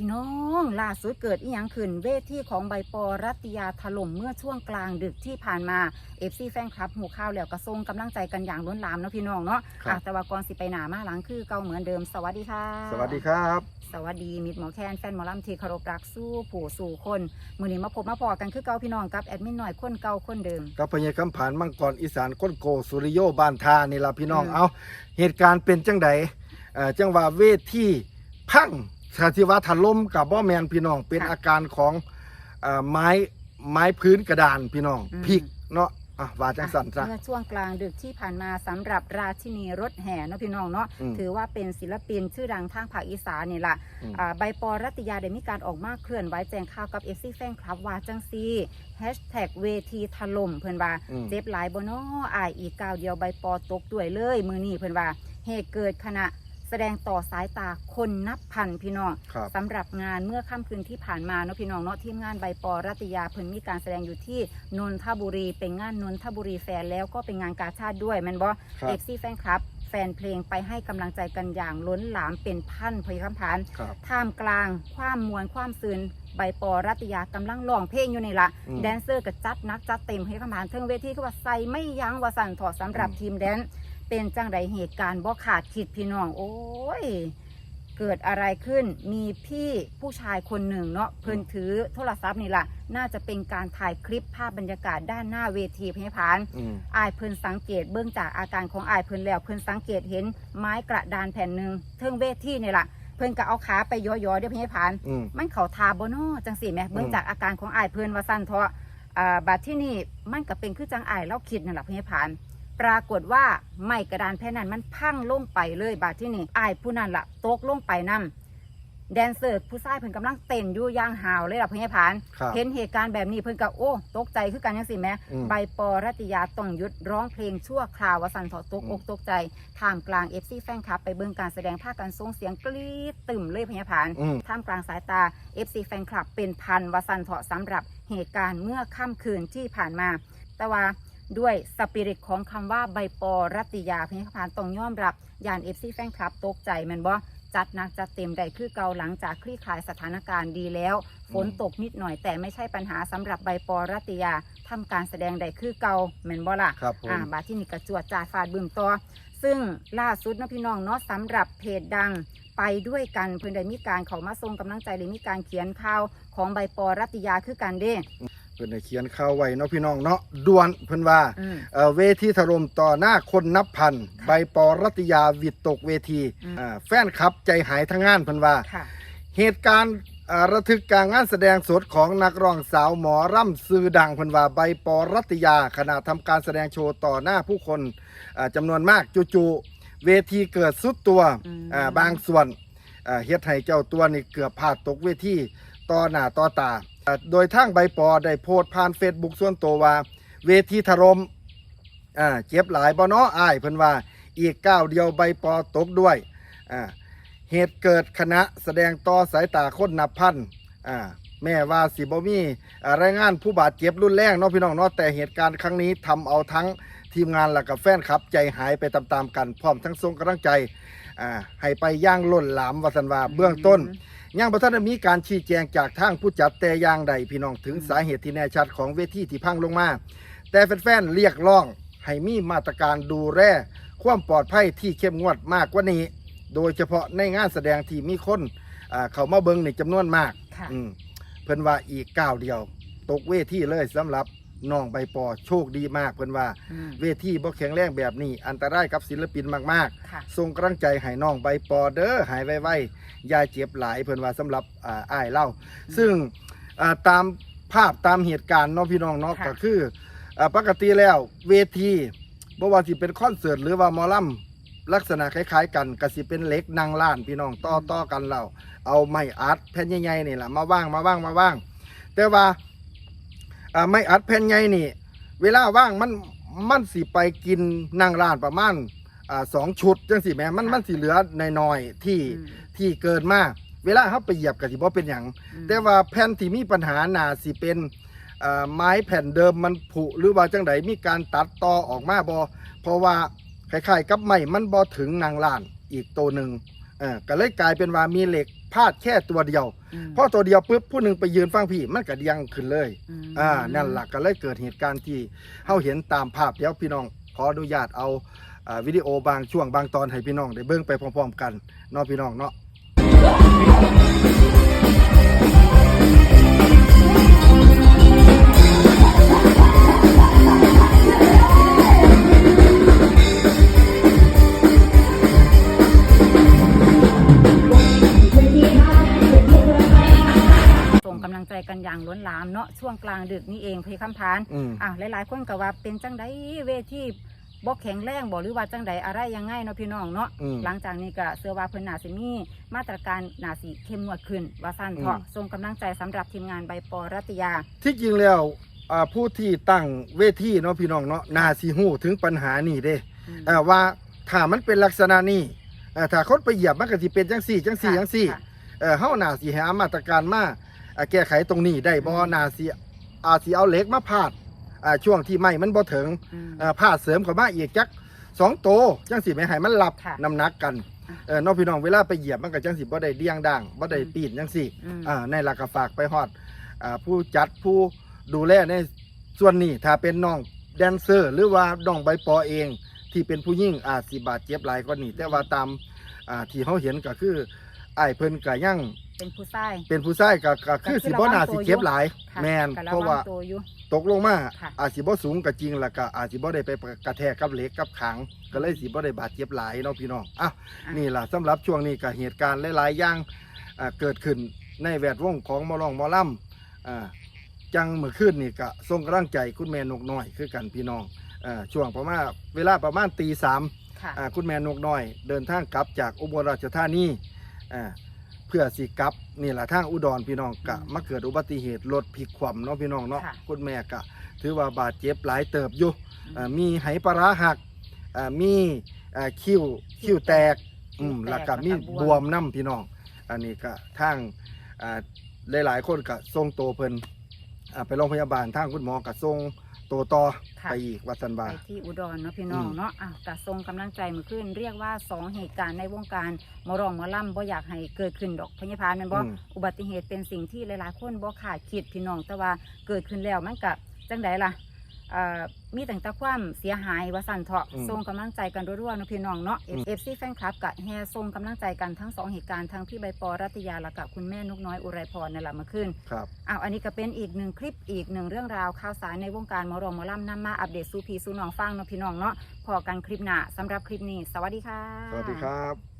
พี่น้องล่าสุดเกิดอีหยังขึ้นเวทีของใบปอรัตยาถล่มเมื่อช่วงกลางดึกที่ผ่านมาเอฟซีแฟนคลับหูข้าวแล้วกระทรงกำลังใจกันอย่างล้นหลามเนาะพี่น้องเนาะครับ อะแต่ว่าก่อนสิไปหนามาหลังคือเก่าเหมือนเดิมสวัสดีค่ะ สวัสดีครับ สวัสดีมิตรหมอแคนแฟนหมอลำที่เคารพรักสู้ผู้สู่คนมือนี้มาพบมาพอกันคือเก่าพี่น้องกับแอดมินหน่อยคนเก่าคนเดิม กับพญาคำผานมังกรอีสานก้นโกสุริโยบ้านทานี่ล่ะพี่น้องอืม เอาเหตุการณ์เป็นจังใดเอ่อจังว่าเวทีพัง ชาทิว่าถล่มกับบ่แมนพี่น้อง เป็นอาการของเอ่อไม้ไม้พื้นกระดานพี่น้องพลิกเนาะอะว่าจังสั่นซะเมื่อช่วงกลางดึกที่ผ่านมาสำหรับราชินีรถแห่เนาะพี่น้องเนาะอืมถือว่าเป็นศิลปินชื่อดังทางภาคอีสานนี่ล่ะอืม อ่าใบปอรัตยาได้มีการออกมาเคลื่อนไหวแจ้งข่าวกับเอฟซีแฟนคลับว่าจังซีแฮชแท็กเวทีถล่มเพิ่นว่า อืม เจ็บหลายบ่นออายอีกก้าวเดียวใบปอตกด้วยเลย มือนี้เพิ่นว่าเหตุเกิดขณะ แสดงต่อสายตาคนนับพันพี่น้องครับสำหรับงานเมื่อค่ำคืนที่ผ่านมาเนาะพี่น้องเนาะทีมงานใบปอรัตยาเพิ่นมีการแสดงอยู่ที่นนทบุรี เป็นงานนนทบุรีแฟนแล้วก็เป็นงานกาชาติด้วยแมันบ่ครับ เอฟซีแฟนคลับ แฟนเพลงไปให้กำลังใจกันอย่างล้นหลามเป็นพันพยคำพาน ครับ ท่ามกลางความมวลความซืนใบปอรัตยากำลังร้องเพลงอยู่นี่ละอืมแดนเซอร์ก็จัดหนักจัดเต็มให้คำพานเทิงเวทีก็ว่าใส่ไม่ยั้งว่าสั่นถอดสำหรับอืม ทีมแดน เป็นจังใดเหตุการณ์บ่ขาดคิดพี่น้องโอ้ย เกิดอะไรขึ้นมีพี่ผู้ชายคนหนึ่งเนาะเพิ่นถือโทรศัพท์นี่ล่ะ น่าจะเป็นการถ่ายคลิปภาพบรรยากาศด้านหน้าเวทีพยาพานอืมอายเพิ่นสังเกตเบื้องจากอาการของอายเพิ่นแล้ว เพิ่นสังเกตเห็นไม้กระดานแผ่นหนึ่งเทิงเวทีนี่ล่ะ เพิ่นก็เอาขาไปย่อๆเดี๋ยวพยาพาน อืม มันเขาทาบ่นอจังสี่แหมเบิ่งจากอาการของอายเพิ่นว่าสั้นเถาะอ่าบาดที่นี่มันก็เป็นคือจังอายเล่าคิดนั่นแหละพยาพาน ปรากฏว่าไม้กระดานแผ่นนั้นมันพังลงไปเลยบาดที่นี่อายผู้นั้นล่ะตกลงไปนํแดนเซอร์ผู้ชายเพิ่นกำลังเต้นอยู่อย่างหาวเลยล่ะพยาพาน ครับเห็นเหตุการณ์แบบนี้เพิ่นก็โอ้ ตกใจคือกันจังสิแหม่อืม ใบปอรัตยาต้องหยุดร้องเพลงชั่วคราววาสันเถอตกอกตกใจท่ามกลางเอฟซีแฟนคลับ ไปเบิ่งการแสดงภาคการส่งเสียงกรี๊ดตึมเลยพยาพาน อืม ท่ามกลางสายตา FC แฟนคลับเป็นพันวาสันเถาะสำหรับเหตุการณ์เมื่อค่ำคืนที่ผ่านมา แต่ว่า ด้วยสปิริตของคำว่าใบปอรัตยาพยาพานต้องยอมรับยาน FC แฟนคลับตกใจแมันบ่จัดหนักจัดเต็มได้คือเกาหลังจากคลี่คลายสถานการณ์ดีแล้ว ฝนตกนิดหน่อยแต่ไม่ใช่ปัญหาสำหรับใบปอรัตยาทำการแสดงได้คือเกาแม่นบ่ล่ะครับผมอ่าบาดที่นี่กระจวดจาดฟาดบึมตัวซึ่งล่าสุดนะพี่น้องเนาะสำหรับเพจดังไปด้วยกันเพิ่นได้มีการเขามาส่งกำลังใจเลยมีการเขียนข่าวของใบปอรัตยาคือกันเด้ เพิ่นได้เขียนข่าวไว้เนาะพี่น้องเนาะด่วนเพิ่นว่าอืม เอ่อเวทีถล่มต่อหน้าคนนับพันค่ะใบปอรัตยาวิดตกเวทีอืม อ่าแฟนคลับใจหายทั้งงานเพิ่นว่า ค่ะ เหตุการณ์อ่าระทึกการงานแสดงสดของนักร้องสาวหมอร่ำซื้อดังเพิ่นว่าใบปอรัตยาขณะทำการแสดงโชว์ต่อหน้าผู้คนอ่าจำนวนมากจู่ๆเวทีเกิดสุดตัวอืม อ่าบางส่วนอ่าเฮ็ดให้เจ้าตัวนี่เกือบพลาดตกเวทีต่อหน้าต่อตาอ่า โดยทางใบปอได้โพสต์ผ่านเฟซบุ๊กส่วนตัวว่า เวทีถล่มอ่าเจ็บหลายบ่เนาะอ้ายเพิ่นว่าอีกก้าวเดียวใบปอตกด้วยอ่าเหตุเกิดคณะแสดงต่อสายตาคนนับพันอ่าแม่ว่าสิบ่มีรายงานผู้บาดเจ็บรุนแรงเนาะพี่น้องเนาะแต่เหตุการณ์ครั้งนี้ทำเอาทั้งทีมงานและกับแฟนคลับ ใจหายไปตามๆกันพร้อมทั้งทรงกำลังใจอ่าให้ไปย่างล้นหลามวาสันวาเบื้องต้น ยังประท่านได้มีการชี้แจงจากทางผู้จัดแต่อย่างใดพี่น้องถึงอืมสาเหตุที่แน่ชัดของเวทีที่พังลงมา แต่แฟนๆเรียกร้องให้มีมาตรการดูแลความปลอดภัยที่เข้มงวดมากกว่านี้ โดยเฉพาะในงานแสดงที่มีคนอ่าเขามาเบิงในจำนวนมากค่ะ อืมเพิ่นว่าอีกก้าวเดียว ตกเวทีเลยสำหรับ น้องใบปอโชคดีมากเพิ่นว่า อืม เวทีบ่แข็งแรงแบบนี้ อันตรายกับศิลปินมากๆค่ะส่งกำลังใจให้น้องใบปอเด้อหายไวๆอยาเจ็บหลายเพิ่นว่าสำหรับอ่าอ้ายเล่า ซึ่งอ่าตามภาพตามเหตุการณ์เนาะพี่น้องเนาะค่ะ ก็คืออ่าปกติแล้วเวทีบ่ว่าสิเป็นคอนเสิร์ตหรือว่าหมอลำลักษณะคล้ายๆ กันก็สิเป็นเหล็กนางล้านพี่น้องต่อต่อกันเราเอาไม้อัดแผ่นใหญ่ๆนี่แหละมาว่างมาว่างมาว่าง แต่ว่า อ่าไม้อัดแผ่นใหญ่นี่ เวลาว่างมันมันสิไปกินนางล้านประมาณอ่าสองชุดจังสิแหม่มันค่ะมันสิเหลือน้อยๆที่อืม ที่เกินมาเวลาเขาไปเหยียบก็สิบ่เป็นหยังอืมแต่ว่าแผ่นที่มีปัญหาน่าสิเป็นอ่าไม้แผ่นเดิมมันผุหรือว่าจังไดมีการตัดต่อออกมาบ่เพราะว่าคล้ายๆกับไม้มันบ่ถึงนางล้านอีกตัวหนึ่งเออก็เลยกลายเป็นว่ามีเหล็กพลาดแค่ตัวเดียวม พอตัวเดียวปุ๊บผู้หนึ่งไปยืนฟังพี่มันก็เดียงขึ้นเลยมอ่านั่นหลักก็เลยเกิดเหตุการณ์ที่เฮาเห็นตามภาพเดี๋ยวพี่น้องขออนุญาตเอาอ่าวิดีโอบางช่วงบางตอนให้พี่น้องได้เบิ่งไปพร้อมๆกันเนาะพี่น้องเนาะ ช่วงกลางดึกนี่เองพี่คำพานอืม อะหลายๆคนก็ว่าเป็นจังไดเวทีบ่แข็งแรงบ่หรือว่าจังไดอะไรยังไงเนาะพี่น้องเนาะ อืม หลังจากนี้ก็เสื้อว่าเพิ่นน่าสิมีมาตรการน่าสิเข้มงวดขึ้น ว่าสั้นเถาะอืมส่งกำลังใจสำหรับทีมงานใบปอรัตยา ที่จริงแล้วอ่าผู้ที่ตั้งเวทีเนาะพี่น้องเนาะน่าสิฮู้ถึงปัญหานี่เด้อืม เอ่อว่าถ้ามันเป็นลักษณะนี้เอ่อถ้าคนไปเหยียบมันก็สิเป็นจังซี่จังซี่จังซี่ค่ะ เออเฮาน่าสิหามาตรการมา อ่าแก้ไขตรงนี้ได้บ่อืมน่าสิอาจสิเอาเหล็กมาพาดอ่าช่วงที่ไม้มันบ่ถึงอืมเอ่อพาดเสริมเข้ามาอีกจักสองโตจังสิไม่ให้มันรับค่ะน้ำหนักกันอะ เออน้องพี่น้องเวลาไปเหยียบมันก็จังสิบ่ได้เดี้ยงด่างบ่ได้อืมปีนจังซี่อืม อ่าในหลักก็ฝากไปฮอดอ่าผู้จัดผู้ดูแลในส่วนนี้ถ้าเป็นน้องแดนเซอร์ หรือว่าน้องใบปอเอง ที่เป็นผู้ยิ่งอาจสิบาดเจ็บหลายกว่านี้แต่ว่าตามอ่าที่เขาเห็นก็คือไอ้ายเพิ่นก็ยัง เป็นผู้ชาย เป็นผู้ชายก็ก็คือสิบ่น่าสิเจ็บหลาย ค่ะแมนก็เพราะว่างตัวอยู่ ตกลงมาค่ะ อาจสิบ่สูงก็จริงแล้วก็อาจสิบ่ได้ไปกระแทกกับเหล็กกับขัง ก็เลยสิบ่ได้บาดเจ็บหลายเนาะพี่น้องอะอะนี่ล่ะสำหรับช่วงนี้ก็เหตุการณ์หลายๆอย่างอ่าเกิดขึ้นในแวดวงของหมอลองหมอลำอ่าจังเมื่อคืนนี่ก็ส่งกำลังใจคุณแม่นกน้อยคือกันพี่น้องอ่าช่วงประมาณเวลาประมาณตีสามค่ะ อ่าคุณแม่นกน้อย เดินทางกลับจากอุบลราชธานีอ่า เพื่อสิกลับนี่แหละทางอุดรพี่น้องกะอืมมาเกิดอุบัติเหตุรถพลิกคว่ำเนาะพี่น้องเนาะค่ะ คุณแม่กะ ถือว่าบาดเจ็บหลายเติบอยู่อ่ามีไหปลาร้าหักอ่ามีอ่าคิ้วคิ้วแตกอืมคิ้วแตกแล้วก็มีแล้วก็บบววมมน้ำพี่น้อง อันนี้ก็ทางอ่าหลายๆคนก็ส่งโตวเพิ่นอ่าไปโรงพยาบาลทางคุณหมอก็ส่งโตวต่อค่ะ ไปอีกวัดสันไปบาที่อุดรเนาะพี่น้องอืม เนาะอะกะทรงกำลังใจมือขึ้น เรียกว่าสองเหตุการณ์ในวงการหมอรองหมอลำบ่อยากให้เกิดขึ้นดอกพยาพานแมันบ่อืม อุบัติเหตุเป็นสิ่งที่หลายๆ คนบ่คาดคิดพี่น้องแต่ว่าเกิดขึ้นแล้วมันกะจังไดล่ะเอ่อ มีแต่งแต่ความเสียหายว่าสั่นเถาะอืมส่งกำลังใจกันรัวๆเนาะพี่น้องเนาะ อืมเอฟซีแฟนคลับกะแฮส่งกำลังใจกันทั้งสองเหตุการณ์ทั้งพี่ใบปอรัตยาและกับคุณแม่นกน้อยอุไรพรนั่นแหละเมื่อคืน ครับ อ้าวอันนี้ก็เป็นอีกหนึ่งคลิปอีกหนึ่งเรื่องราวข่าวสารในวงการหมอรองหมอลำนำมาอัปเดตสู่พีสู่น้องฟังเนาะพี่น้องเนาะพอกันคลิปหน้าสำหรับคลิปนี้ สวัสดีค่ะ สวัสดีครับ